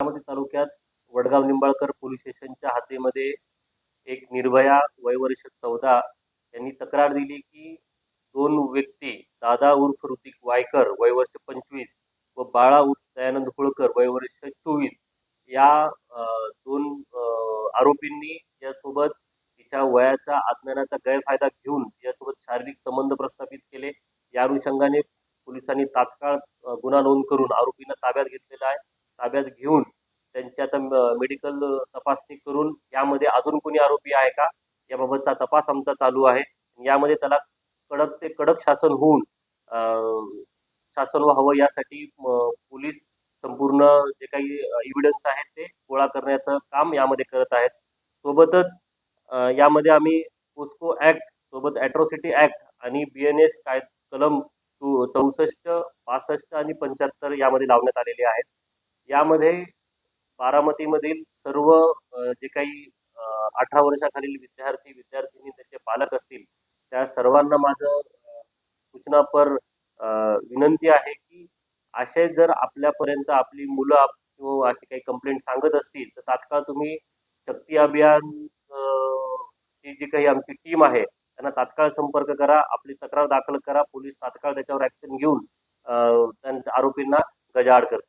बारामती तालुक्यात वडगाव निंबाळकर पोलीस स्टेशनच्या हद्दीमध्ये एक निर्भया वयवर्ष चौदा यांनी तक्रार दिली की दोन व्यक्ती दादा उर्फ ऋतिक वायकर वयवर्ष पंचवीस व बाळा उर्फ दयानंद होळकर वयवर्ष चोवीस या दोन आरोपींनी यासोबत तिच्या वयाचा अज्ञानाचा गैरफायदा घेऊन यासोबत शारीरिक संबंध प्रस्थापित केले. या अनुषंगाने पोलिसांनी तात्काळ गुन्हा नोंद करून आरोपींना ताब्यात घेतलेला आहे. ताब्यात घेऊन त्यांची आता मेडिकल तपासणी करून यामध्ये अजून कोणी आरोपी आहे का? याबाबतचा तपास आमचा चालू आहे. यामध्ये त्याला कडक ते कडक शासन होऊन शासन व्हावं यासाठी म, पोलीस संपूर्ण जे काही इव्हिडन्स आहेत ते गोळा करण्याचं काम यामध्ये करत आहेत. सोबतच यामध्ये आम्ही पोस्को ॲक्ट सोबत ॲट्रॉसिटी ॲक्ट आणि बी एन एस काय कलम चौसष्ट पासष्ट आणि पंच्याहत्तर यामध्ये लावण्यात आलेले आहेत. यामध्ये बारामतीमधील सर्व जे काही अठरा वर्षाखालील विद्यार्थी विद्यार्थिनी त्याचे पालक असतील त्या सर्वांना माझं सूचनापर विनंती आहे की असे जर आपल्यापर्यंत आपली मुलं किंवा अशी काही कंप्लेंट सांगत असतील तर तात्काळ तुम्ही शक्ती अभियान ची जी काही आमची टीम आहे त्यांना तात्काळ संपर्क करा आपली तक्रार दाखल करा पोलीस तात्काळ त्याच्यावर ॲक्शन घेऊन आरोपींना गजाआड करतील.